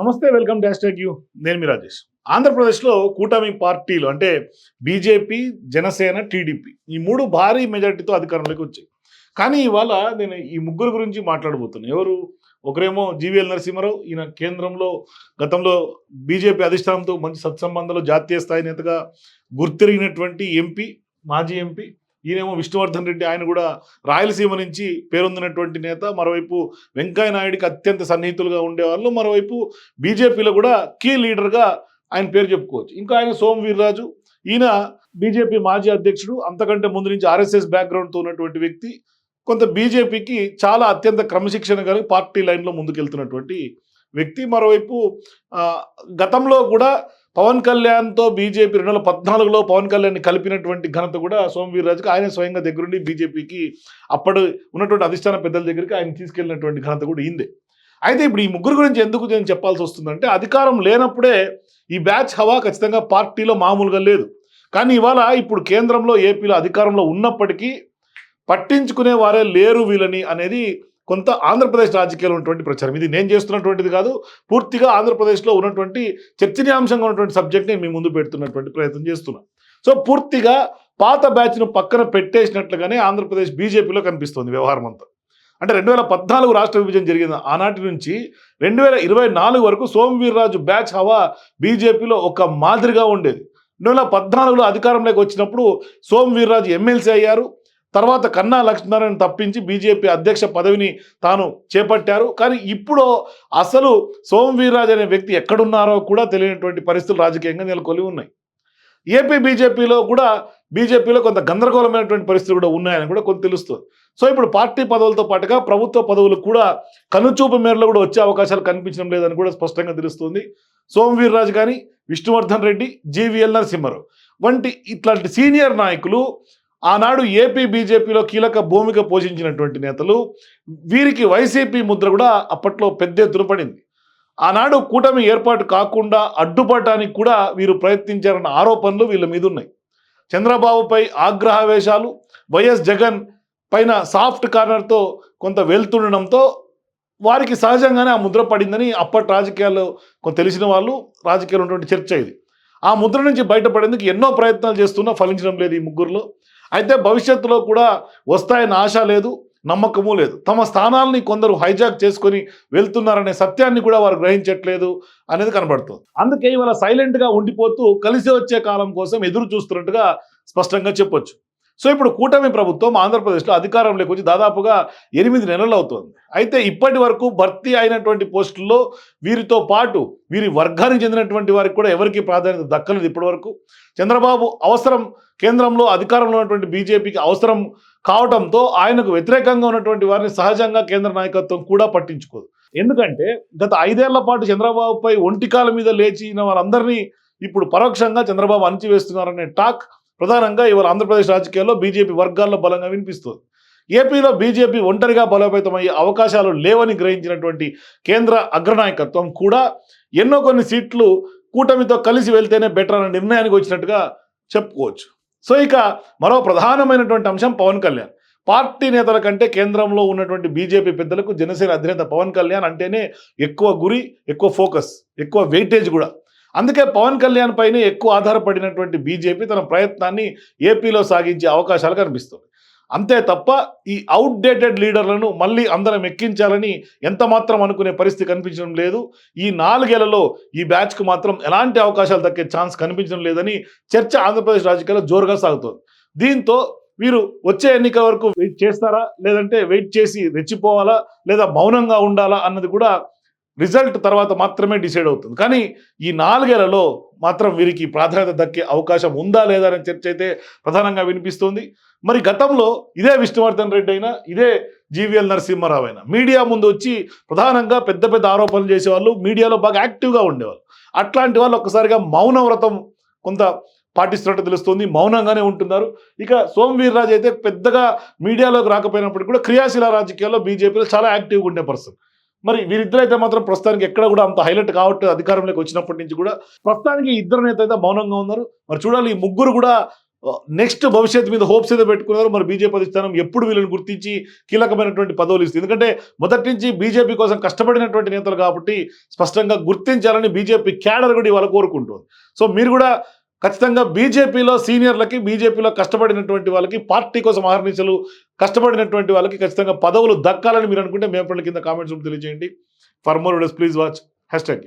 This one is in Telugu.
నమస్తే వెల్కమ్ డాష్ యూ. నేను మీ రాజేష్. ఆంధ్రప్రదేశ్లో కూటమి పార్టీలు అంటే బీజేపీ జనసేన టీడీపీ ఈ మూడు భారీ మెజార్టీతో అధికారంలోకి వచ్చాయి. కానీ ఇవాళ నేను ఈ ముగ్గురు గురించి మాట్లాడబోతున్నాను ఎవరు? ఒకరేమో జీవీఎల్ నరసింహారావు. ఈయన కేంద్రంలో గతంలో బీజేపీ అధిష్టానంతో మంచి సత్సంబంధాలు జాతీయ స్థాయి నేతగా గుర్తిరిగినటువంటి ఎంపీ మాజీ ఎంపీ ఈయనేమో విష్ణువర్ధన్ రెడ్డి ఆయన కూడా రాయలసీమ నుంచి పేరొందినటువంటి నేత. మరోవైపు వెంకయ్య నాయుడికి అత్యంత సన్నిహితులుగా ఉండేవాళ్ళు. మరోవైపు బీజేపీలో కూడా కీ లీడర్గా ఆయన పేరు చెప్పుకోవచ్చు. ఇంకా ఆయన సోమ్ వీర్రాజు. ఈయన బీజేపీ మాజీ అధ్యక్షుడు. అంతకంటే ముందు నుంచి ఆర్ఎస్ఎస్ బ్యాక్గ్రౌండ్తో ఉన్నటువంటి వ్యక్తి. కొంత బీజేపీకి చాలా అత్యంత క్రమశిక్షణ కలిగి పార్టీ లైన్లో ముందుకెళ్తున్నటువంటి వ్యక్తి. మరోవైపు గతంలో కూడా పవన్ కళ్యాణ్తో బీజేపీ రెండు వేల పద్నాలుగులో పవన్ కళ్యాణ్ని కలిపినటువంటి ఘనత కూడా సోమవీర్రాజుకు ఆయన స్వయంగా దగ్గరుండి బీజేపీకి అప్పుడు ఉన్నటువంటి అధిష్టాన పెద్దల దగ్గరికి ఆయన తీసుకెళ్ళినటువంటి ఘనత కూడా ఇందే అయితే ఇప్పుడు ఈ ముగ్గురు గురించి ఎందుకు నేను చెప్పాల్సి వస్తుందంటే అధికారం లేనప్పుడే ఈ బ్యాచ్ హవా ఖచ్చితంగా పార్టీలో మామూలుగా లేదు. కానీ ఇవాళ ఇప్పుడు కేంద్రంలో ఏపీలో అధికారంలో ఉన్నప్పటికీ పట్టించుకునే వారే లేరు వీళ్ళని అనేది కొంత ఆంధ్రప్రదేశ్ రాజకీయాలు ఉన్నటువంటి ప్రచారం. ఇది నేను చేస్తున్నటువంటిది కాదు పూర్తిగా ఆంధ్రప్రదేశ్లో ఉన్నటువంటి చర్చనీయాంశంగా ఉన్నటువంటి సబ్జెక్ట్ని మీ ముందు పెడుతున్నటువంటి ప్రయత్నం చేస్తున్నాను సో పూర్తిగా పాత బ్యాచ్ను పక్కన పెట్టేసినట్లుగానే ఆంధ్రప్రదేశ్ బీజేపీలో కనిపిస్తుంది వ్యవహారం అంతా. అంటే రెండు వేల పద్నాలుగు రాష్ట్ర విభజన జరిగింది ఆనాటి నుంచి రెండు వేల ఇరవై నాలుగు వరకు సోమవీర్రాజు బ్యాచ్ హవా బీజేపీలో ఒక మాదిరిగా ఉండేది. రెండు వేల పద్నాలుగులో అధికారంలోకి వచ్చినప్పుడు సోమవీర్రాజు ఎమ్మెల్సీ అయ్యారు. తర్వాత కన్నా లక్ష్మీనారాయణ తప్పించి బీజేపీ అధ్యక్ష పదవిని తాను చేపట్టారు. కానీ ఇప్పుడు అసలు సోమవీర్రాజ్ అనే వ్యక్తి ఎక్కడున్నారో కూడా తెలియనటువంటి పరిస్థితులు రాజకీయంగా నెలకొని ఉన్నాయి. ఏపీ బీజేపీలో కూడా బీజేపీలో కొంత గందరగోళమైనటువంటి పరిస్థితులు కూడా ఉన్నాయని కూడా కొంత తెలుస్తుంది. సో ఇప్పుడు పార్టీ పదవులతో పాటుగా ప్రభుత్వ పదవులు కూడా కనుచూపు మేరలో కూడా వచ్చే అవకాశాలు కనిపించడం లేదని కూడా స్పష్టంగా తెలుస్తుంది. సోమవీర్రాజు కానీ విష్ణువర్ధన్ రెడ్డి జీవీఎల్ నరసింహరావు వంటి ఇట్లాంటి సీనియర్ నాయకులు ఆనాడు ఏపీ బీజేపీలో కీలక భూమిక పోషించినటువంటి నేతలు వీరికి వైసీపీ ముద్ర కూడా అప్పట్లో పెద్ద ఎత్తున పడింది ఆనాడు కూటమి ఏర్పాటు కాకుండా అడ్డుపడటానికి కూడా వీరు ప్రయత్నించారన్న ఆరోపణలు వీళ్ళ మీద ఉన్నాయి చంద్రబాబుపై ఆగ్రహావేశాలు వైఎస్ జగన్ పైన సాఫ్ట్ కార్నర్తో కొంత వెళ్తుండడంతో వారికి సహజంగానే ఆ ముద్ర పడిందని అప్పటి రాజకీయాల్లో కొంత తెలిసిన వాళ్ళు రాజకీయాలు ఉన్నటువంటి చర్చ ఇది. ఆ ముద్ర నుంచి బయటపడేందుకు ఎన్నో ప్రయత్నాలు చేస్తున్నా ఫలించడం లేదు ఈ ముగ్గురులో. అయితే భవిష్యత్తులో కూడా వస్తాయన్న ఆశ లేదు నమ్మకము లేదు. తమ స్థానాల్ని కొందరు హైజాక్ చేసుకొని వెళ్తున్నారనే సత్యాన్ని కూడా వారు గ్రహించట్లేదు అనేది కనబడుతుంది. అందుకే ఇవాళ సైలెంట్గా ఉండిపోతూ కలిసి వచ్చే కాలం కోసం ఎదురు చూస్తున్నట్టుగా స్పష్టంగా చెప్పొచ్చు. సో ఇప్పుడు కూటమి ప్రభుత్వం ఆంధ్రప్రదేశ్లో అధికారంలోకి వచ్చి దాదాపుగా ఎనిమిది నెలలు అవుతోంది. అయితే ఇప్పటి వరకు భర్తీ అయినటువంటి పోస్టుల్లో వీరితో పాటు వీరి వర్గానికి చెందినటువంటి వారికి కూడా ఎవరికి ప్రాధాన్యత దక్కలేదు ఇప్పటి వరకు. చంద్రబాబు అవసరం కేంద్రంలో అధికారంలో ఉన్నటువంటి బీజేపీకి అవసరం కావడంతో ఆయనకు వ్యతిరేకంగా ఉన్నటువంటి వారిని సహజంగా కేంద్ర నాయకత్వం కూడా పట్టించుకోదు. ఎందుకంటే గత ఐదేళ్ళ పాటు చంద్రబాబుపై ఒంటికాల మీద లేచిన వారందరినీ ఇప్పుడు పరోక్షంగా చంద్రబాబు అణచివేస్తున్నారనే టాక్ ప్రధానంగా ఇవాళ ఆంధ్రప్రదేశ్ రాజకీయాల్లో బీజేపీ వర్గాల్లో బలంగా వినిపిస్తుంది. ఏపీలో బీజేపీ ఒంటరిగా బలోపేతమయ్యే అవకాశాలు లేవని గ్రహించినటువంటి కేంద్ర అగ్రనాయకత్వం కూడా ఎన్నో కొన్ని సీట్లు కూటమితో కలిసి వెళ్తేనే బెటర్ అనే నిర్ణయానికి వచ్చినట్టుగా చెప్పుకోవచ్చు. సో ఇక మరో ప్రధానమైనటువంటి అంశం పవన్ కళ్యాణ్. పార్టీ నేతల కంటే కేంద్రంలో ఉన్నటువంటి బీజేపీ పెద్దలకు జనసేన అధినేత పవన్ కళ్యాణ్ అంటేనే ఎక్కువ గురి ఎక్కువ ఫోకస్ ఎక్కువ వెయిటేజ్ కూడా. అందుకే పవన్ కళ్యాణ్ పైనే ఎక్కువ ఆధారపడినటువంటి బీజేపీ తన ప్రయత్నాన్ని ఏపీలో సాగించే అవకాశాలు కనిపిస్తుంది అంతే తప్ప ఈ అవుట్డేటెడ్ లీడర్లను మళ్ళీ అందరం ఎక్కించాలని ఎంత మాత్రం అనుకునే పరిస్థితి కనిపించడం లేదు. ఈ నాలుగేళ్ళలో ఈ బ్యాచ్కు మాత్రం ఎలాంటి అవకాశాలు దక్కే ఛాన్స్ కనిపించడం లేదని చర్చ ఆంధ్రప్రదేశ్ రాజకీయాల్లో జోరుగా సాగుతోంది. దీంతో వీరు వచ్చే ఎన్నికల వరకు వెయిట్ చేస్తారా? లేదంటే వెయిట్ చేసి రెచ్చిపోవాలా? లేదా మౌనంగా ఉండాలా? అన్నది కూడా రిజల్ట్ తర్వాత మాత్రమే డిసైడ్ అవుతుంది. కానీ ఈ నాలుగేళ్ళలో మాత్రం వీరికి ప్రాధాన్యత దక్కే అవకాశం ఉందా లేదా అనే చర్చ అయితే ప్రధానంగా వినిపిస్తుంది. మరి గతంలో ఇదే విష్ణువర్ధన్ రెడ్డి అయినా ఇదే జీవీఎల్ నరసింహారావు అయినా మీడియా ముందు వచ్చి ప్రధానంగా పెద్ద పెద్ద ఆరోపణలు చేసేవాళ్ళు మీడియాలో బాగా యాక్టివ్గా ఉండేవాళ్ళు. అట్లాంటి వాళ్ళు ఒక్కసారిగా మౌన వ్రతం కొంత పాటిస్తున్నట్టు తెలుస్తుంది. మౌనంగానే ఉంటున్నారు. ఇక సోమవీర్రాజు అయితే పెద్దగా మీడియాలోకి రాకపోయినప్పటికీ కూడా క్రియాశీల రాజకీయాల్లో బీజేపీలో చాలా యాక్టివ్గా ఉండే పర్సన్. మరి వీరిద్దరు అయితే మాత్రం ప్రస్తుతానికి ఎక్కడ కూడా అంత హైలైట్ కావట్లేదు అధికారంలోకి వచ్చినప్పటి నుంచి కూడా ప్రస్తుతానికి ఇద్దరు నేత అయితే మౌనంగా ఉన్నారు. మరి చూడాలి ఈ ముగ్గురు కూడా నెక్స్ట్ భవిష్యత్తు మీద హోప్స్ ఏదో పెట్టుకున్నారు. మరి బీజేపీ అధిష్టానం ఎప్పుడు వీళ్ళని గుర్తించి కీలకమైనటువంటి పదవులు ఇస్తుంది. ఎందుకంటే మొదటి నుంచి బీజేపీ కోసం కష్టపడినటువంటి నేతలు కాబట్టి స్పష్టంగా గుర్తించాలని బీజేపీ క్యాడర్ కూడా ఇవాళ కోరుకుంటుంది. సో మీరు కూడా ఖచ్చితంగా బీజేపీలో సీనియర్లకి బీజేపీలో కష్టపడినటువంటి వాళ్ళకి పార్టీ కోసం ఆహర్నిశలు కష్టపడినటువంటి వాళ్ళకి ఖచ్చితంగా పదవులు దక్కాలని మీరు అనుకుంటే మేము కింద కామెంట్స్ తెలియజేయండి. For more videos please watch hashtag